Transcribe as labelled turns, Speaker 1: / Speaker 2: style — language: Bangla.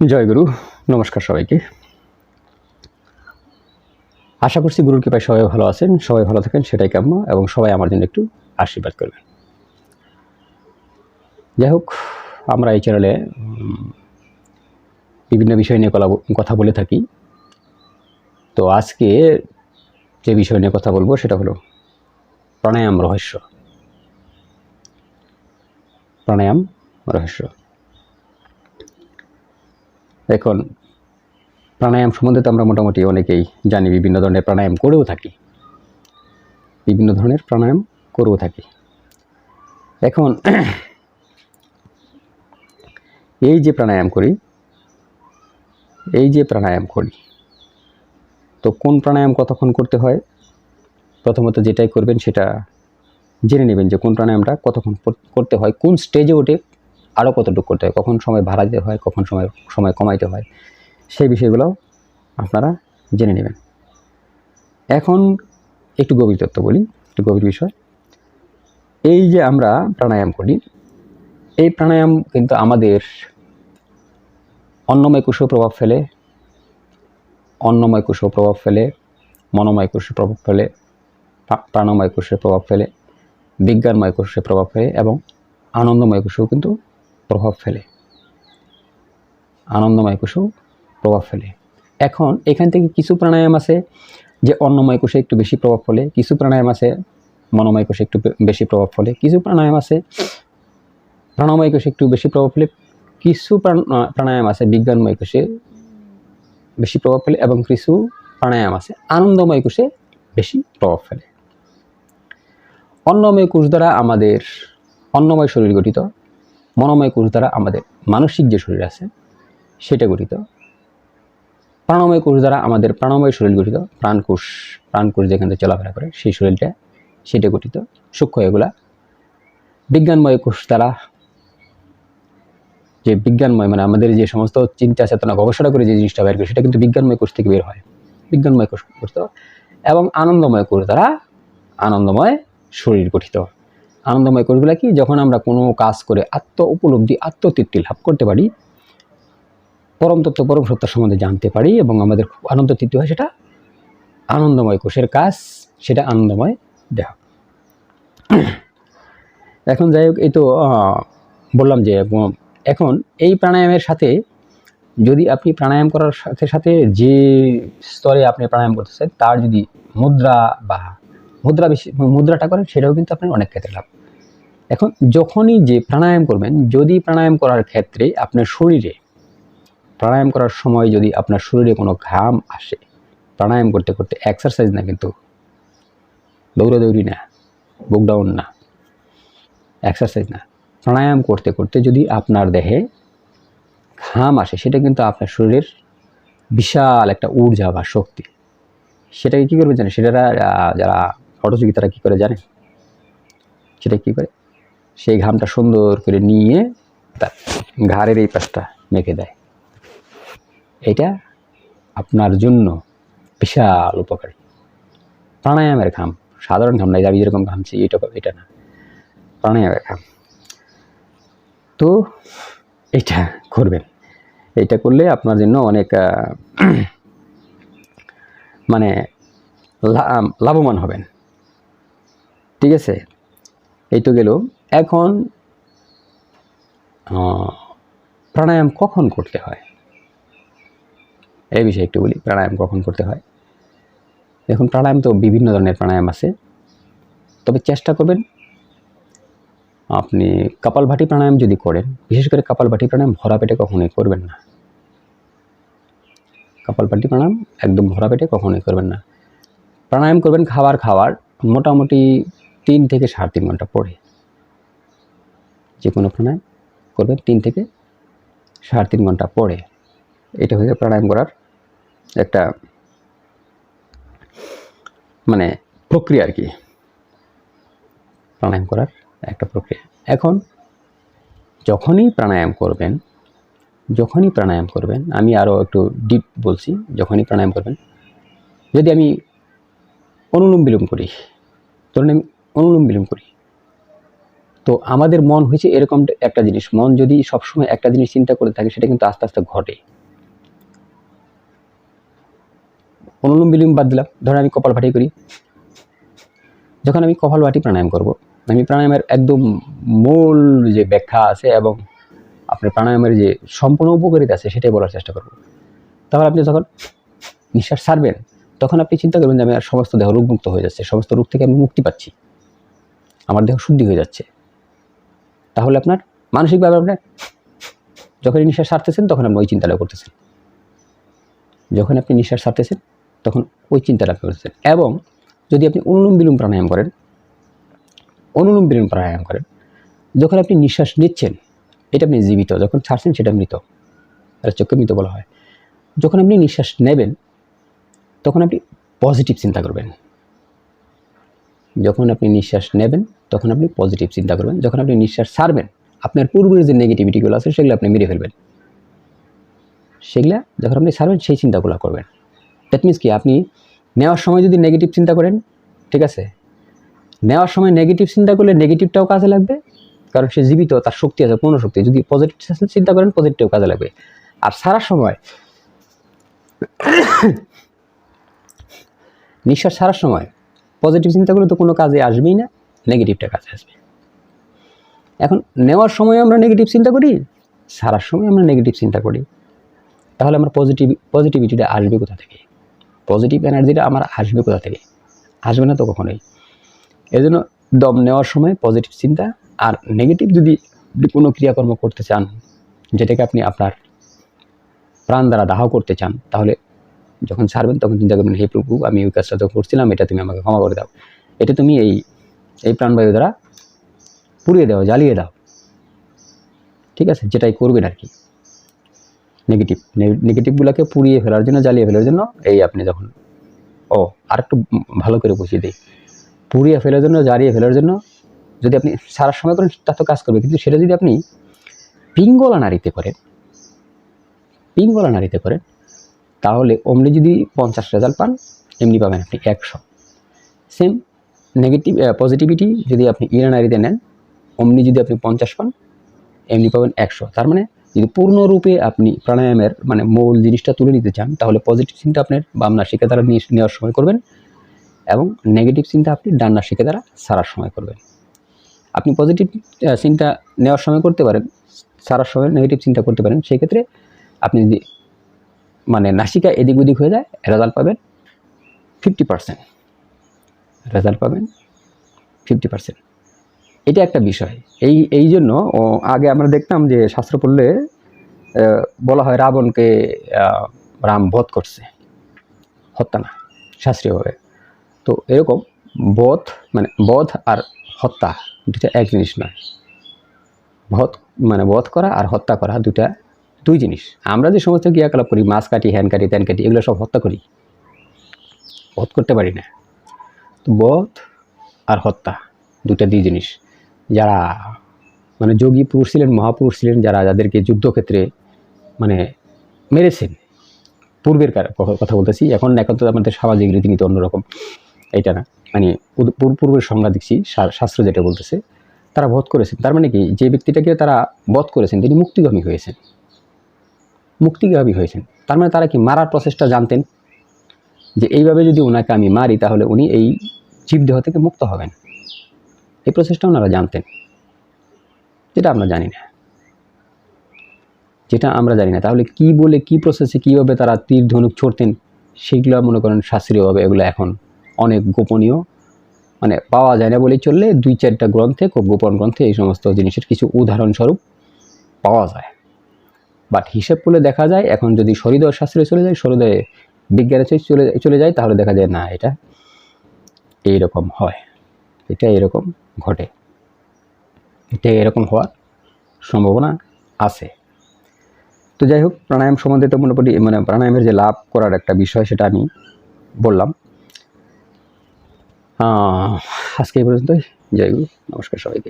Speaker 1: জয় গুরু, নমস্কার সবাইকে। আশা করছি গুরুর কৃপায় সবাই ভালো আছেন, সবাই ভালো থাকেন, সেটাই কাম্য, এবং সবাই আমার জন্য একটু আশীর্বাদ করবেন। যাই হোক, আমরা এই চ্যানেলে বিভিন্ন বিষয় নিয়ে কথা বলে থাকি। তো আজকে যে বিষয় নিয়ে কথা বলব, সেটা হলো প্রাণায়াম রহস্য। প্রাণায়াম রহস্য। এখন প্রাণায়াম সম্বন্ধে তো আমরা মোটামুটি অনেকেই জানি, বিভিন্ন ধরনের প্রাণায়াম করেও থাকি। বিভিন্ন ধরনের প্রাণায়াম করেও থাকি। এখন, এই যে প্রাণায়াম করি, এই যে প্রাণায়াম করি, তো কোন প্রাণায়াম কতক্ষণ করতে হয়? প্রথমত যেটাই করবেন সেটা জেনে নেবেন যে কোন প্রাণায়ামটা কতক্ষণ করতে হয়, কোন স্টেজে ওঠে আরও কতটুকু করতে হয়, কখন সময় ভাড়া দিতে হয়, কখন সময় সময় কমাইতে হয়, সেই বিষয়গুলো আপনারা জেনে নেবেন। এখন একটু গভীর তত্ত্ব বলি, একটু গভীর বিষয়। এই যে আমরা প্রাণায়াম করি, এই প্রাণায়াম কিন্তু আমাদের অন্নময় কুশ প্রভাব ফেলে, অন্নময় কুশ প্রভাব ফেলে, মনোময় কোষে প্রভাব ফেলে প্রাণময় কোষে প্রভাব ফেলে, বিজ্ঞানময় কোষে প্রভাব ফেলে এবং আনন্দময় কোষেও কিন্তু প্রভাব ফেলে। আনন্দময় কোষেও প্রভাব ফেলে। এখন এখান থেকে কিছু প্রাণায়াম আছে যে অন্নময় কোষে একটু বেশি প্রভাব ফেলে, কিছু প্রাণায়াম আছে মনোময় কোষে একটু বেশি প্রভাব ফেলে, কিছু প্রাণায়াম আছে প্রাণময় কোষে একটু বেশি প্রভাব ফেলে, কিছু প্রাণায়াম আছে বিজ্ঞানময় কোষে বেশি প্রভাব ফেলে এবং কিছু প্রাণায়াম আছে আনন্দময় কোষে বেশি প্রভাব ফেলে। অন্নময় কোষ দ্বারা আমাদের অন্নময় শরীর গঠিত। মনোময় কোষ দ্বারা আমাদের মানসিক যে শরীর আছে, সেটা গঠিত। প্রাণময় কোষ দ্বারা আমাদের প্রাণময় শরীর গঠিত। প্রাণকোষ প্রাণকোষ যেখান থেকে চলাফেরা করে, সেই শরীরটা, সেটা গঠিত। সূক্ষ্ম এগুলা। বিজ্ঞানময় কোষ দ্বারা যে বিজ্ঞানময় মানে আমাদের যে সমস্ত চিন্তা চেতনা গবেষণা করে যে জিনিসটা বের করে, সেটা কিন্তু বিজ্ঞানময় কোষ থেকে বের হয়। বিজ্ঞানময় কোষ গঠিত এবং আনন্দময় কোষ দ্বারা আনন্দময় শরীর গঠিত। আনন্দময় কোষগুলা কি? যখন আমরা কোনো কাজ করে আত্ম উপলব্ধি, আত্মতৃপ্তি লাভ করতে পারি, পরম তত্ত্ব পরম সত্তার সম্বন্ধে জানতে পারি এবং আমাদের খুব আনন্দ তৃপ্তি হয়, সেটা আনন্দময় কোষের কাজ, সেটা আনন্দময় দেহ। এখন যাই হোক, এই তো বললাম যে এখন এই প্রাণায়ামের সাথে যদি আপনি প্রাণায়াম করার সাথে সাথে যে স্তরে আপনি প্রাণায়াম করতেছেন তার যদি মুদ্রা বা মুদ্রা বেশি, মুদ্রাটা করেন, সেটাও কিন্তু আপনার অনেক ক্ষেত্রে লাভ। এখন যখনই যে প্রাণায়াম করবেন, যদি প্রাণায়াম করার ক্ষেত্রে আপনার শরীরে, প্রাণায়াম করার সময় যদি আপনার শরীরে কোনো ঘাম আসে, প্রাণায়াম করতে করতে এক্সারসাইজ না কিন্তু, দৌড়াদৌড়ি না বুকডাউন না এক্সারসাইজ না, প্রাণায়াম করতে করতে যদি আপনার দেহে ঘাম আসে, সেটা কিন্তু আপনার শরীরের বিশাল একটা ঊর্জা বা শক্তি। সেটাকে কী করবে জানেন? সেটা যারা ফটোযোগী তারা কী করে জানে? সেটা কী করে? সেই ঘামটা সুন্দর করে নিয়ে তার ঘাড়ের এই পাশটা মেখে দেয়। এটা আপনার জন্য বিশাল উপকারী। প্রাণায়ামের ঘাম, সাধারণ ঘাম নাই আমি যেরকম ঘামছি এটা এটা না। প্রাণায়ামের ঘাম। তো এটা করবেন। এটা করলে আপনার জন্য অনেক মানে লাভবান হবেন। ঠিক আছে? এই তো গেল। এখন প্রাণায়াম কখন করতে হয়? এই বিষয়ে একটু বলি, প্রাণায়াম কখন করতে হয়? এখন প্রাণায়াম তো বিভিন্ন ধরনের প্রাণায়াম আছে। তবে চেষ্টা করবেন, আপনি কপালভাটি প্রাণায়াম যদি করেন, বিশেষ করে কপালভাটি প্রাণায়াম ভরা পেটে কখনোই করবেন না। কপালভাটি প্রাণায়াম একদম ভরা পেটে কখনোই করবেন না। প্রাণায়াম করবেন খাবার খাওয়ার, মোটামুটি তিন থেকে সাড়ে তিন ঘণ্টা পরে যে কোনো প্রাণায়াম করবেন তিন থেকে সাড়ে তিন ঘণ্টা পরে। এটা হয়ে প্রাণায়াম করার একটা মানে প্রক্রিয়া আর কি। প্রাণায়াম করার একটা প্রক্রিয়া। এখন যখনই প্রাণায়াম করবেন, যখনই প্রাণায়াম করবেন, আমি আরও একটু ডিপ বলছি, যখনই প্রাণায়াম করবেন, যদি আমি অনুলোম বিলোম করি, ধরুন আমি অনুলোম বিলোম করি। তো আমাদের মন হয়েছে এরকম একটা জিনিস। মন যদি সবসময় একটা জিনিস চিন্তা করে থাকে, সেটা কিন্তু আস্তে আস্তে ঘটে। অনুলোম বিলোম বাদ দিলাম। ধরুন আমি কপাল ভাটি করি। যখন আমি কপাল ভাটি প্রাণায়াম করব, আমি প্রাণায়ামের একদম মূল যে ব্যাখ্যা আছে এবং আপনার প্রাণায়ামের যে সম্পূর্ণ উপকারিতা আছে, সেটাই বলার চেষ্টা করব। তাহলে আপনি যখন নিঃশ্বাস ছাড়বেন, তখন আপনি চিন্তা করবেন যে আমি আর সমস্ত দেহ রোগমুক্ত হয়ে যাচ্ছে, সমস্ত রোগ থেকে আমি মুক্তি পাচ্ছি। আমার দেহ শুদ্ধি হয়ে যাচ্ছে। তাহলে আপনার মানসিকভাবে আপনার যখন নিঃশ্বাস ছাড়তেছেন, তখন আপনি ওই চিন্তাটা করতেছেন। যখন আপনি নিঃশ্বাস ছাড়তেছেন, তখন ওই চিন্তাটা করতেছেন। এবং যদি আপনি অনুলোম বিলোম প্রাণায়াম করেন, অনুলোম বিলোম প্রাণায়াম করেন, যখন আপনি নিঃশ্বাস নিচ্ছেন, এটা আপনি জীবিত, যখন ছাড়ছেন সেটা মৃত। এটা চোখে মৃত বলা হয়। যখন আপনি নিঃশ্বাস নেবেন, তখন আপনি পজিটিভ চিন্তা করবেন। যখন আপনি নিঃশ্বাস নেবেন, তখন আপনি পজিটিভ চিন্তা করবেন। যখন আপনি নিঃশ্বাস ছাড়বেন, আপনার পূর্বের যে নেগেটিভিটিগুলো আছে, সেগুলো আপনি মেরে ফেলবেন। সেগুলা যখন আপনি ছাড়বেন, সেই চিন্তাগুলো করবেন। দ্যাট মিনস কি? আপনি নেওয়ার সময় যদি নেগেটিভ চিন্তা করেন, ঠিক আছে? নেওয়ার সময় নেগেটিভ চিন্তা করলে নেগেটিভটাও কাজে লাগবে, কারণ সে জীবিত, তার শক্তি আছে পূর্ণ শক্তি যদি পজিটিভ চিন্তা করেন পজিটিভটাও কাজে লাগবে। আর সারা সময়, নিঃশ্বাস ছাড়ার সময় পজিটিভ চিন্তা করলে তো কোনো কাজে আসবেই না নেগেটিভটা কাজে আসবে। এখন নেওয়ার সময় আমরা নেগেটিভ চিন্তা করি, সারার সময় আমরা নেগেটিভ চিন্তা করি। তাহলে আমার পজিটিভ পজিটিভিটিটা আসবে কোথা থেকে? পজিটিভ এনার্জিটা আমার আসবে কোথা থেকে? আসবে না তো কখনোই। এই জন্য দম নেওয়ার সময় পজিটিভ চিন্তা আর নেগেটিভ যদি কোনো ক্রিয়াকর্ম করতে চান, যেটাকে আপনি আপনার প্রাণ দ্বারা দাহ করতে চান, তাহলে যখন ছাড়বেন, তখন চিন্তা করবেন, হে প্রভু, আমি ওই কাজটা তো করছিলাম, এটা তুমি আমাকে ক্ষমা করে দাও। এটা তুমি এই এই প্রাণবায়ু দ্বারা পুড়িয়ে দাও, জ্বালিয়ে দাও। ঠিক আছে? যেটাই করবেন আর কি। নেগেটিভ নেগেটিভগুলোকে পুড়িয়ে ফেলার জন্য, জ্বালিয়ে ফেলার জন্য, এই আপনি যখন, ও আর একটু ভালো করে বুঝিয়ে দিই। পুড়িয়ে ফেলার জন্য, জ্বালিয়ে ফেলার জন্য, যদি আপনি সারা সময় করেন, তা তো কাজ করবে। কিন্তু সেটা যদি আপনি পিঙ্গলা নারীতে করেন, পিঙ্গলা নারীতে করেন তাহলে অমনি যদি পঞ্চাশ রেজাল্ট পান, এমনি পাবেন আপনি একশো। সেম নেগেটিভ পজিটিভিটি যদি আপনি ইরানারিতে নেন, অমনি যদি আপনি পঞ্চাশ পান, এমনি পাবেন একশো। তার মানে যদি পূর্ণরূপে আপনি প্রাণায়ামের মানে মূল জিনিসটা তুলে নিতে চান, তাহলে পজিটিভ চিন্তা আপনার বাম নাসিকা দ্বারা নেওয়ার সময় করবেন এবং নেগেটিভ চিন্তা আপনি ডান নাসিকা দ্বারা সারার সময় করবেন। আপনি পজিটিভ চিন্তা নেওয়ার সময় করতে পারেন, সারার সময় নেগেটিভ চিন্তা করতে পারেন, সেই ক্ষেত্রে আপনি যদি মানে নাসিকা এদিক ওদিক হয়ে যায় রেজাল্ট পাবেন ফিফটি পার্সেন্ট রেজাল্ট পাবেন ফিফটি পার্সেন্ট এটা একটা বিষয়। এই এই জন্য আগে আমরা দেখতাম যে শাস্ত্র পড়লে বলা হয় রাবণকে রাম বধ করছে। হত্যা না, শাস্ত্রীয়ভাবে। তো এরকম বধ মানে বধ আর হত্যা দুটা এক জিনিস নয়। বধ মানে বধ করা আর হত্যা করা দুটা দুই জিনিস। আমরা যে সমস্ত ক্রিয়াকলাপ করি, মাছ কাটি হ্যান কাটি, ত্যান কাটি, এগুলো সব হত্যা করি। বধ করতে পারি না। তো বধ আর হত্যা দুটা দুই জিনিস। যারা মানে যোগী পুরুষ ছিলেন, মহাপুরুষ ছিলেন, যারা যাদেরকে যুদ্ধক্ষেত্রে মানে মেরেছেন, পূর্বের কথা বলতেছি, এখন এখন তো আমাদের সামাজিক রীতিনীতি অন্যরকম। এটা না। মানে পূর্ব- পূর্ব- পূর্বের সংজ্ঞা দেখছি শাস্ত্র যেটা বলতেছে, তারা বধ করেছেন। তার মানে কি? যে ব্যক্তিটাকে তারা বধ করেছেন, তিনি মুক্তিগামী হয়েছেন। মুক্তিগামী হয়েছেন। তার মানে তারা কি মারার প্রসেসটা জানতেন? যে এইভাবে যদি ওনাকে আমি মারি, তাহলে উনি এই জীবদেহ থেকে মুক্ত হবেন। এই প্রসেসটা ওনারা জানতেন। যেটা আমরা জানি না। যেটা আমরা জানি না। তাহলে কি বলে, কি প্রসেসে কীভাবে তারা তীর, ধনুক ছড়তেন, সেগুলো মনে করেন শাস্ত্রীয়ভাবে এগুলো এখন অনেক গোপনীয়। মানে পাওয়া যায় না বলেই চললে দুই চারটা গ্রন্থে, খুব গোপন গ্রন্থে এই সমস্ত জিনিসের কিছু উদাহরণস্বরূপ পাওয়া যায়। বাট হিসেব করলে দেখা যায়, এখন যদি সরিদয় শাস্ত্রে চলে যায় সরিদয়ে বিজ্ঞানে চলে- চলে যায়, তাহলে দেখা যায়, না, এটা এইরকম হয়। এটা এরকম ঘটে। এটা এরকম হওয়ার সম্ভাবনা আছে। তো যাই হোক, প্রাণায়াম সম্বন্ধে তো মোটামুটি মানে প্রাণায়ামের যে লাভ করার একটা বিষয় সেটা আমি বললাম। আজকে এই পর্যন্তই। জয় গুরু। নমস্কার সবাইকে।